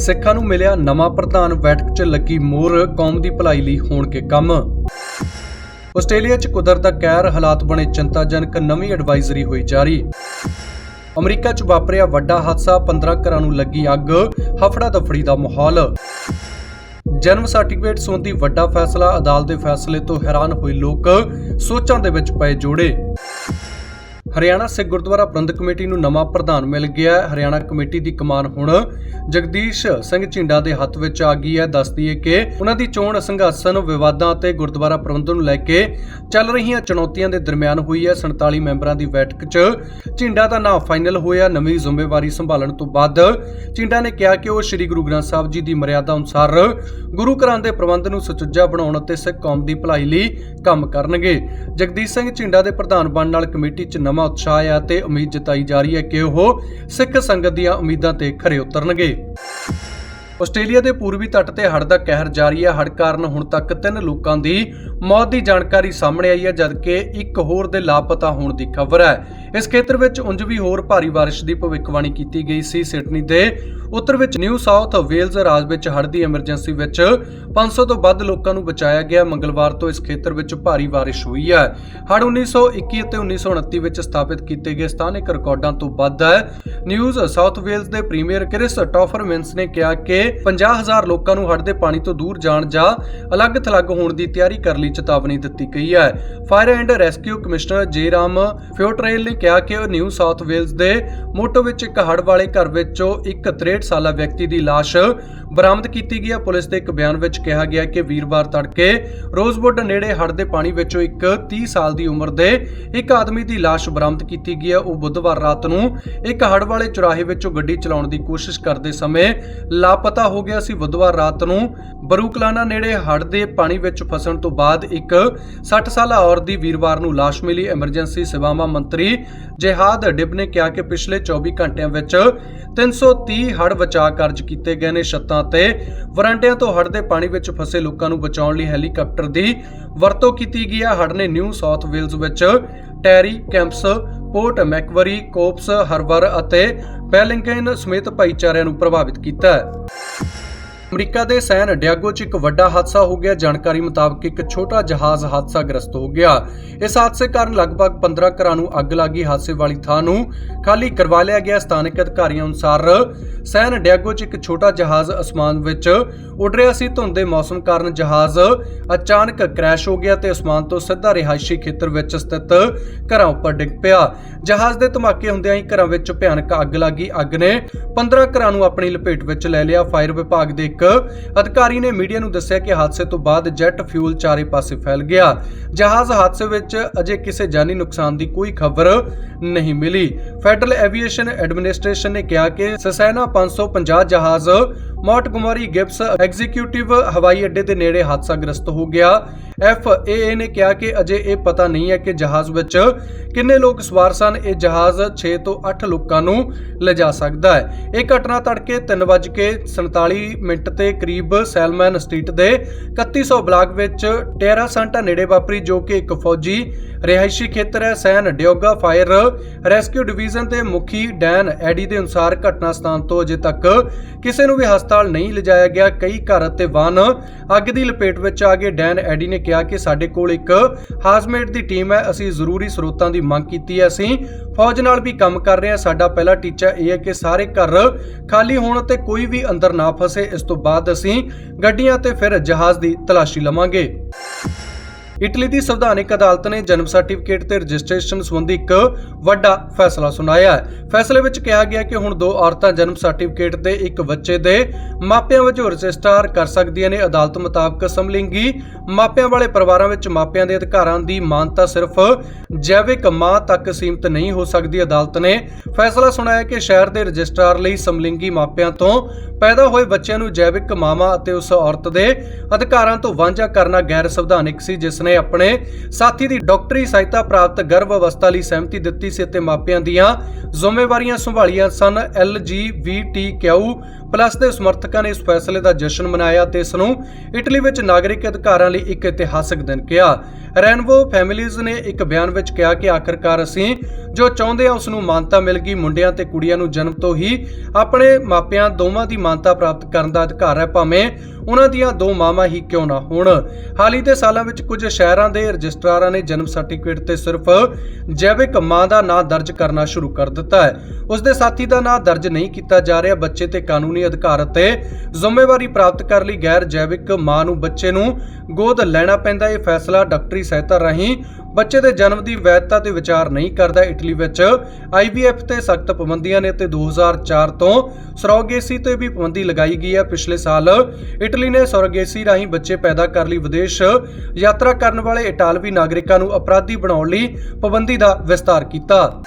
ਸਿੱਖਾਂ ਨੂੰ ਮਿਲਿਆ ਨਵਾਂ ਪ੍ਰਧਾਨ ਬੈਠਕ 'ਚ ਲੱਗੀ ਮੋਹਰ, ਕੌਮ ਦੀ ਭਲਾਈ ਲਈ ਹੋਣਗੇ ਕੰਮ। ਆਸਟ੍ਰੇਲੀਆ 'ਚ ਕੁਦਰਤ ਦਾ ਕਹਿਰ ਹਾਲਾਤ ਬਣੇ ਚਿੰਤਾਜਨਕ, ਨਵੀਂ ਐਡਵਾਈਜ਼ਰੀ ਹੋਈ ਜਾਰੀ। ਅਮਰੀਕਾ 'ਚ ਵਾਪਰਿਆ ਵੱਡਾ ਹਾਦਸਾ 15 ਘਰਾਂ ਨੂੰ ਲੱਗੀ ਅੱਗ ਹਫੜਾ ਦਫੜੀ ਦਾ ਮਾਹੌਲ। ਜਨਮ ਸਰਟੀਫਿਕੇਟ ਸੰਬੰਧੀ ਵੱਡਾ ਫੈਸਲਾ, ਅਦਾਲਤ ਦੇ ਫੈਸਲੇ ਤੋਂ ਹੈਰਾਨ ਹੋਏ ਲੋਕ, ਸੋਚਾਂ ਦੇ ਵਿੱਚ ਪਏ ਜੋੜੇ। ਹਰਿਆਣਾ ਸਿੱਖ ਗੁਰਦੁਆਰਾ ਪ੍ਰਬੰਧਕ ਕਮੇਟੀ ਨੂੰ ਨਵਾਂ ਪ੍ਰਧਾਨ ਮਿਲ ਗਿਆ ਹੈ। ਹਰਿਆਣਾ ਕਮੇਟੀ ਦੀ ਕਮਾਨ ਹੁਣ ਜਗਦੀਸ਼ ਸਿੰਘ ਝਿੰਡਾ ਦੇ ਹੱਥ ਵਿੱਚ ਆ ਗਈ ਹੈ। ਦੱਸਦੀ ਹੈ ਕਿ ਉਹਨਾਂ ਦੀ ਚੋਣ ਸੰਘਰਸ਼ਨ ਵਿਵਾਦਾਂ ਅਤੇ ਗੁਰਦੁਆਰਾ ਪ੍ਰਬੰਧਨ ਨੂੰ ਲੈ ਕੇ ਚੱਲ ਰਹੀਆਂ ਚੁਣੌਤੀਆਂ ਦੇ ਦਰਮਿਆਨ ਹੋਈ ਹੈ। 47 ਮੈਂਬਰਾਂ ਦੀ ਬੈਠਕ 'ਚ ਝਿੰਡਾ ਦਾ ਨਾਂ ਫਾਈਨਲ ਹੋਇਆ। ਨਵੀਂ ਜ਼ਿੰਮੇਵਾਰੀ ਸੰਭਾਲਣ ਤੋਂ ਬਾਅਦ ਝਿੰਡਾ ਨੇ ਕਿਹਾ ਕਿ ਉਹ ਸ੍ਰੀ ਗੁਰੂ ਗ੍ਰੰਥ ਸਾਹਿਬ ਜੀ ਦੀ ਮਰਿਆਦਾ ਅਨੁਸਾਰ ਗੁਰੂ ਘਰਾਂ ਦੇ ਪ੍ਰਬੰਧ ਨੂੰ ਸੁਚੱਜਾ ਬਣਾਉਣ ਅਤੇ ਸਿੱਖ ਕੌਮ ਦੀ ਭਲਾਈ ਲਈ ਕੰਮ ਕਰਨਗੇ। ਜਗਦੀਸ਼ ਸਿੰਘ ਝਿੰਡਾ ਦੇ ਪ੍ਰਧਾਨ ਬਣਨ ਨਾਲ ਕਮੇਟੀ 'ਚ ਨਵਾਂ ਉਤਸ਼ਾਹ ਹੈ ਤੇ ਉਮੀਦ ਜਤਾਈ ਜਾ ਰਹੀ ਹੈ ਕਿ ਉਹ ਸਿੱਖ ਸੰਗਤ ਦੀਆਂ ਉਮੀਦਾਂ ਤੇ ਖਰੇ ਉਤਰਨਗੇ। ਆਸਟ੍ਰੇਲੀਆ ਦੇ ਪੂਰਬੀ ਤੱਟ ਤੇ ਹੜ੍ਹ ਦਾ ਕਹਿਰ ਜਾਰੀ ਹੈ ਹੜ੍ਹ ਕਾਰਨ ਹੁਣ ਤੱਕ ਤਿੰਨ ਲੋਕਾਂ ਦੀ ਮੌਤ ਦੀ ਜਾਣਕਾਰੀ ਸਾਹਮਣੇ ਆਈ ਹੈ ਜਦਕਿ ਇੱਕ ਹੋਰ ਦੇ ਲਾਪਤਾ ਹੋਣ ਦੀ ਖਬਰ ਹੈ ਇਸ ਖੇਤਰ ਵਿੱਚ ਉਂਝ ਵੀ ਹੋਰ ਭਾਰੀ ਬਾਰਿਸ਼ ਦੀ ਭਵਿੱਖਬਾਣੀ ਕੀਤੀ ਗਈ ਸੀ। ਸਿਡਨੀ ਦੇ ਉੱਤਰ ਵਿੱਚ ਨਿਊ ਸਾਊਥ ਵੇਲਜ਼ ਰਾਜ ਵਿੱਚ ਹੜ੍ਹ ਦੀ ਐਮਰਜੈਂਸੀ ਵਿੱਚ 500 ਤੋਂ ਵੱਧ ਲੋਕਾਂ ਨੂੰ ਬਚਾਇਆ ਗਿਆ। ਮੰਗਲਵਾਰ ਤੋਂ ਇਸ ਖੇਤਰ ਵਿੱਚ ਭਾਰੀ ਬਾਰਿਸ਼ ਹੋਈ ਹੈ ਹੜ੍ਹ 1921 ਅਤੇ 1929 ਵਿੱਚ ਸਥਾਪਿਤ ਕੀਤੇ ਗਏ ਸਥਾਨਕ ਰਿਕਾਰਡਾਂ ਤੋਂ ਵੱਧ ਹੈ ਨਿਊਜ਼ ਸਾਊਥ ਵੇਲਜ਼ ਦੇ ਪ੍ਰੀਮੀਅਰ ਕ੍ਰਿਸਟੋਫਰ ਮਿੰਸ ਨੇ ਕਿਹਾ ਕਿ 50000 ਲੋਕਾਂ ਨੂੰ ਹੜ੍ਹ ਦੇ ਪਾਣੀ ਤੋਂ ਦੂਰ ਜਾਣ ਜਾਂ ਅਲੱਗ-ਥਲੱਗ ਹੋਣ ਦੀ ਤਿਆਰੀ ਕਰਨ ਲਈ ਚੇਤਾਵਨੀ ਦਿੱਤੀ ਗਈ ਹੈ। ਫਾਇਰ ਐਂਡ ਰੈਸਕਿਊ ਕਮਿਸ਼ਨਰ ਜੇ ਰਾਮ ਫਿਓਟਰੇਲ ਨੇ ਕਿਹਾ ਕਿ ਨਿਊ ਸਾਊਥ ਵੇਲਜ਼ ਦੇ ਮੋਟੋ ਵਿੱਚ ਇੱਕ ਹੜ੍ਹ ਵਾਲੇ ਘਰ ਵਿੱਚੋਂ ਇੱਕ 63 ਸਾਲਾ ਵਿਅਕਤੀ ਦੀ ਲਾਸ਼ ਬਰਾਮਦ ਕੀਤੀ ਗਈ ਹੈ। ਪੁਲਿਸ ਦੇ ਇੱਕ ਬਿਆਨ ਵਿੱਚ ਕਿਹਾ ਗਿਆ ਕਿ ਵੀਰਵਾਰ ਤੜਕੇ ਰੋਜ਼ਵੁੱਡ ਨੇੜੇ ਹੜ੍ਹ ਦੇ ਪਾਣੀ ਵਿੱਚੋਂ ਇੱਕ 30 ਸਾਲ ਦੀ ਉਮਰ ਦੇ ਇੱਕ ਆਦਮੀ ਦੀ ਲਾਸ਼ ਬਰਾਮਦ ਕੀਤੀ ਗਈ ਹੈ। ਉਹ ਬੁੱਧਵਾਰ ਰਾਤ ਨੂੰ ਇੱਕ ਹੜ੍ਹ ਵਾਲੇ ਚੁਰਾਹੇ ਵਿੱਚੋਂ ਗੱਡੀ ਚਲਾਉਣ ਦੀ ਕੋਸ਼ਿਸ਼ ਕਰਦੇ ਸਮੇਂ ਲਾਪਤਾ ਹੋ ਗਿਆ ਸੀ। ਬੁੱਧਵਾਰ ਰਾਤ ਨੂੰ ਬਰੂਕਲਾਨਾ ਨੇੜੇ ਹੜ ਦੇ ਪਾਣੀ ਵਿੱਚ ਫਸਣ ਤੋਂ ਬਾਅਦ ਇੱਕ 60 ਸਾਲਾ ਔਰਤ ਦੀ ਵੀਰਵਾਰ ਨੂੰ ਲਾਸ਼ ਮਿਲੀ। ਐਮਰਜੈਂਸੀ ਸੇਵਾਵਾਂ ਮੰਤਰੀ ਜਿਹਾਦ ਡਿਬ ਨੇ ਕਿਹਾ ਕਿ ਪਿਛਲੇ 24 ਘੰਟਿਆਂ ਵਿੱਚ 330 ਹੜ ਬਚਾਅ ਕਾਰਜ ਕੀਤੇ ਗਏ ਨੇ। ਛੱਤਾਂ ਤੇ ਵਰਾਂਡਿਆਂ ਤੋਂ ਹੜ੍ਹ ਦੇ ਪਾਣੀ ਵਿੱਚ ਫਸੇ ਲੋਕਾਂ ਨੂੰ ਬਚਾਉਣ ਲਈ ਹੈਲੀਕਾਪਟਰ ਦੀ ਵਰਤੋਂ ਕੀਤੀ ਗਈ ਹੈ। ਹੜ੍ਹ ਨੇ ਨਿਊ ਸਾਊਥ ਵੇਲਜ਼ ਵਿੱਚ ਟੈਰੀ ਕੈਂਪਸ, ਪੋਰਟ ਮੈਕਵਰੀ, ਕੋਪਸ ਹਰਬਰ ਅਤੇ ਬੈਲਿੰਗਕਨ ਸਮੇਤ ਭਾਈਚਾਰਿਆਂ ਨੂੰ ਪ੍ਰਭਾਵਿਤ ਕੀਤਾ ਹੈ। ਅਮਰੀਕਾ ਦੇ ਸੈਨ ਡਿਆਗੋ 'ਚ ਇੱਕ ਵੱਡਾ ਹਾਦਸਾ ਹੋ ਗਿਆ। ਜਾਣਕਾਰੀ ਮੁਤਾਬਕ ਇੱਕ ਛੋਟਾ ਜਹਾਜ਼ ਹਾਦਸਾਗ੍ਰਸਤ ਹੋ ਗਿਆ। ਇਸ ਹਾਦਸੇ ਕਾਰਨ ਲਗਭਗ 15 ਘਰਾਂ ਨੂੰ ਅੱਗ ਲੱਗੀ। ਹਾਦਸੇ ਵਾਲੀ ਥਾਂ ਨੂੰ ਖਾਲੀ ਕਰਵਾ ਲਿਆ ਗਿਆ। ਸਥਾਨਕ ਅਧਿਕਾਰੀਆਂ ਅਨੁਸਾਰ ਸੈਨ ਡਿਆਗੋ 'ਚ ਇੱਕ ਛੋਟਾ ਜਹਾਜ਼ ਅਸਮਾਨ ਵਿੱਚ ਉੱਡ ਰਿਹਾ ਸੀ। ਧੁੰਦ ਦੇ ਮੌਸਮ ਕਾਰਨ ਜਹਾਜ਼ ਅਚਾਨਕ ਕ੍ਰੈਸ਼ ਹੋ ਗਿਆ ਤੇ ਅਸਮਾਨ ਤੋਂ ਸਿੱਧਾ ਰਿਹਾਇਸ਼ੀ ਖੇਤਰ ਵਿੱਚ ਸਥਿਤ ਘਰਾਂ ਉੱਪਰ ਡਿੱਗ ਪਿਆ। ਜਹਾਜ਼ ਦੇ ਧਮਾਕੇ ਹੁੰਦਿਆਂ ਹੀ ਘਰਾਂ ਵਿੱਚ ਭਿਆਨਕ ਅੱਗ ਲੱਗੀ। ਅੱਗ ਨੇ 15 ਘਰਾਂ ਨੂੰ ਆਪਣੀ ਲਪੇਟ ਵਿੱਚ ਲੈ ਲਿਆ। ਫਾਇਰ ਵਿਭਾਗ ਦੇ ਇੱਕ ਅਧਿਕਾਰੀ ਨੇ ਮੀਡੀਆ ਨੂੰ ਦੱਸਿਆ ਕਿ ਹਾਦਸੇ ਤੋਂ ਬਾਅਦ ਜੈਟ ਫਿਊਲ ਚਾਰੇ ਪਾਸੇ ਫੈਲ ਗਿਆ। ਜਹਾਜ਼ ਹਾਦਸੇ ਵਿੱਚ ਅਜੇ ਕਿਸੇ ਜਾਨੀ ਨੁਕਸਾਨ ਦੀ ਕੋਈ ਖਬਰ ਨਹੀਂ ਮਿਲੀ। ਫੈਡਰਲ ਐਵੀਏਸ਼ਨ ਐਡਮਿਨਿਸਟ੍ਰੇਸ਼ਨ ਨੇ ਕਿਹਾ ਕਿ ਸਸੈਨਾ 550 ਜਹਾਜ਼, ਮੌਂਟਗੋਮਰੀ ਗਿਬਸ ਐਗਜ਼ੀਕਿਊਟਿਵ ਹਵਾਈ ਅੱਡੇ ਦੇ ਨੇੜੇ ਹਾਦਸਾਗ੍ਰਸਤ ਹੋ ਗਿਆ। ਐਫਏਏ ਨੇ ਕਿਹਾ ਕਿ ਅਜੇ ਇਹ ਪਤਾ ਨਹੀਂ ਹੈ ਕਿ ਜਹਾਜ਼ ਵਿੱਚ ਕਿੰਨੇ ਲੋਕ ਸਵਾਰ ਸਨ, ਇਹ ਜਹਾਜ਼ 6 ਤੋਂ 8 ਲੋਕਾਂ ਨੂੰ ਲਿਜਾ ਸਕਦਾ ਹੈ। ਇਹ ਘਟਨਾ ਤੜਕੇ 3:47 ਮਿੰਟ ਤੇ ਕਰੀਬ ਸੈਲਮਨ ਸਟਰੀਟ ਦੇ 3100 ਬਲਾਕ ਵਿੱਚ ਟੇਰਾ ਸਾਂਟਾ ਨੇੜੇ ਵਾਪਰੀ, ਜੋ ਕਿ ਇੱਕ ਫੌਜੀ ਰਿਹਾਇਸ਼ੀ ਖੇਤਰ ਹੈ। San Diego fire rescue division ਦੇ ਮੁਖੀ ਡੈਨ ਐਡੀ ਦੇ ਅਨੁਸਾਰ ਘਟਨਾ ਸਥਾਨ ਤੋਂ ਅਜੇ ਤੱਕ ਕਿਸੇ ਨੂੰ ਵੀ ਹਸਪਤਾਲ ਨਹੀਂ ਲਿਜਾਇਆ ਗਿਆ। ਕਈ ਘਰ ਅਤੇ ਵਾਹਨ ਅੱਗ ਦੀ ਲਪੇਟ ਵਿੱਚ ਆ ਗਏ। ਡੈਨ ਐਡੀ ਨੇ ਕਿਹਾ ਕਿ ਸਾਡੇ ਕੋਲ ਇੱਕ ਹਾਜ਼ਮੇਟ ਦੀ ਟੀਮ ਹੈ। ਅਸੀਂ ਜ਼ਰੂਰੀ ਸਰੋਤਾਂ ਦੀ ਮੰਗ ਕੀਤੀ ਹੈ। ਅਸੀਂ ਫੌਜ ਨਾਲ ਵੀ ਕੰਮ ਕਰ ਰਹੇ ਹਾਂ। ਸਾਡਾ ਪਹਿਲਾ ਟੀਚਾ ਇਹ ਹੈ ਕਿ ਸਾਰੇ ਘਰ ਖਾਲੀ ਹੋਣ ਤੇ ਕੋਈ ਵੀ ਅੰਦਰ ਨਾ ਫਸੇ। ਇਸ ਤੋਂ ਬਾਅਦ ਅਸੀਂ ਗੱਡੀਆਂ ਤੇ ਫਿਰ ਜਹਾਜ਼ ਦੀ ਤਲਾਸ਼ੀ ਲਵਾਂਗੇ। ਇਟਲੀ ਦੀ ਸੰਵਿਧਾਨਿਕ ਅਦਾਲਤ ਨੇ ਜਨਮ ਸਰਟੀਫਿਕੇਟ ਤੇ ਰਜਿਸਟ੍ਰੇਸ਼ਨ ਸੰਬੰਧੀ ਇੱਕ ਵੱਡਾ ਫੈਸਲਾ ਸੁਣਾਇਆ ਹੈ। ਫੈਸਲੇ ਵਿੱਚ ਕਿਹਾ ਗਿਆ ਕਿ ਹੁਣ ਦੋ ਔਰਤਾਂ ਜਨਮ ਸਰਟੀਫਿਕੇਟ ਤੇ ਇੱਕ ਬੱਚੇ ਦੇ ਮਾਪਿਆਂ ਵਜੋਂ ਰਜਿਸਟਰ ਕਰ ਸਕਦੀਆਂ ਨੇ। ਅਦਾਲਤ ਮੁਤਾਬਕ ਸਮਲਿੰਗੀ ਮਾਪਿਆਂ ਵਾਲੇ ਪਰਿਵਾਰਾਂ ਵਿੱਚ ਮਾਪਿਆਂ ਦੇ ਅਧਿਕਾਰਾਂ ਦੀ ਮਾਨਤਾ ਸਿਰਫ ਜੈਵਿਕ ਮਾਂ ਤੱਕ ਸੀਮਿਤ ਨਹੀਂ ਹੋ ਸਕਦੀ। ਅਦਾਲਤ ਨੇ ਫੈਸਲਾ ਸੁਣਾਇਆ ਕਿ ਸ਼ਹਿਰ ਦੇ ਰਜਿਸਟਰਾਰ ਲਈ ਸਮਲਿੰਗੀ ਮਾਪਿਆਂ ਤੋਂ ਪੈਦਾ ਹੋਏ ਬੱਚਿਆਂ ਨੂੰ ਜੈਵਿਕ ਮਾਂ ਅਤੇ ਉਸ ਔਰਤ ਦੇ ਅਧਿਕਾਰਾਂ ਤੋਂ ਵਾਂਝਾ ਕਰਨਾ ਗੈਰ ਸੰਵਿਧਾਨਿਕ ਸੀ, ਜਿਸ ਨੇ ਆਪਣੇ ਸਾਥੀ ਦੀ ਡਾਕਟਰੀ ਸਹਾਇਤਾ ਪ੍ਰਾਪਤ ਗਰਭ ਅਵਸਥਾ ਲਈ ਸਹਿਮਤੀ ਦਿੱਤੀ ਸੀ ਤੇ ਮਾਪਿਆਂ ਦੀਆਂ ਜ਼ਿੰਮੇਵਾਰੀਆਂ ਸੰਭਾਲੀਆਂ ਸਨ। ਐਲਜੀਬੀਟੀਕਿਊ ਪਲੱਸ ਦੇ ਸਮਰਥਕਾਂ ਨੇ ਇਸ ਫੈਸਲੇ ਦਾ ਜਸ਼ਨ ਮਨਾਇਆ ਤੇ ਇਸ ਨੂੰ ਇਟਲੀ ਵਿੱਚ ਨਾਗਰਿਕ ਅਧਿਕਾਰਾਂ ਲਈ ਇੱਕ ਇਤਿਹਾਸਕ ਦਿਨ ਕਿਹਾ। ਰੈਨਵੋ ਫੈਮਿਲੀਜ਼ ਨੇ ਇੱਕ ਬਿਆਨ ਵਿੱਚ ਕਿਹਾ ਕਿ ਆਖਰਕਾਰ ਅਸੀਂ ਜੋ ਚਾਹੁੰਦੇ ਹਾਂ ਉਸ ਨੂੰ ਮਾਨਤਾ ਮਿਲ ਗਈ, ਮੁੰਡਿਆਂ ਤੇ ਕੁੜੀਆਂ ਨੂੰ ਜਨਮ ਤੋਂ ਹੀ ਆਪਣੇ ਮਾਪਿਆਂ ਦੋਵਾਂ ਦੀ ਮਾਨਤਾ ਪ੍ਰਾਪਤ ਕਰਨ ਦਾ ਅਧਿਕਾਰ ਹੈ, ਭਾਵੇਂ ਉਹਨਾਂ ਦੀਆਂ ਦੋ ਮਾਵਾਂ ਹੀ ਕਿਉਂ ਨਾ ਹੋਣ। ਹਾਲੀ ਦੇ ਸਾਲਾਂ ਵਿੱਚ ਕੁਝ ਸ਼ਹਿਰਾਂ ਦੇ ਰਜਿਸਟਰਾਰਾਂ ਨੇ ਜਨਮ ਸਰਟੀਫਿਕੇਟ ਤੇ ਸਿਰਫ ਜੈਵਿਕ ਮਾਂ ਦਾ ਨਾਂ ਦਰਜ ਕਰਨਾ ਸ਼ੁਰੂ ਕਰ ਦਿੱਤਾ ਹੈ। ਉਸ ਦੇ ਸਾਥੀ ਦਾ ਨਾਂ ਦਰਜ ਨਹੀਂ ਕੀਤਾ ਜਾ ਰਿਹਾ, ਬੱਚੇ ਤੇ ਕਾਨੂੰਨੀ ਕਾਨੂੰਨੀ ਅਧਿਕਾਰ ਅਤੇ ਜ਼ਿੰਮੇਵਾਰੀ ਪ੍ਰਾਪਤ ਕਰਨ ਲਈ ਗੈਰ ਜੈਵਿਕ ਮਾਂ ਨੂੰ ਬੱਚੇ ਨੂੰ ਗੋਦ ਲੈਣਾ ਪੈਂਦਾ। ਇਹ ਫੈਸਲਾ ਡਾਕਟਰੀ ਸਹਾਇਤਾ ਰਾਹੀਂ ਬੱਚੇ ਦੇ ਜਨਮ ਦੀ ਵੈਧਤਾ ਤੇ ਵਿਚਾਰ ਨਹੀਂ ਕਰਦਾ। ਇਟਲੀ ਵਿੱਚ ਆਈਵੀਐਫ ਤੇ ਸਖਤ ਪਾਬੰਦੀਆਂ ਨੇ ਤੇ 2004 ਤੋਂ ਸਰੋਗੇਸੀ ਤੇ ਵੀ ਪਾਬੰਦੀ ਲਗਾਈ ਗਈ ਹੈ। ਪਿਛਲੇ ਸਾਲ ਇਟਲੀ ਨੇ ਸਰੋਗੇਸੀ ਰਾਹੀਂ ਬੱਚੇ ਪੈਦਾ ਕਰਨ ਲਈ। ਵਿਦੇਸ਼ ਯਾਤਰਾ ਕਰਨ ਵਾਲੇ ਇਟਾਲਵੀ ਨਾਗਰਿਕਾਂ ਨੂੰ ਅਪਰਾਧੀ ਬਣਾਉਣ ਲਈ ਪਾਬੰਦੀ ਦਾ ਵਿਸਤਾਰ ਕੀਤਾ।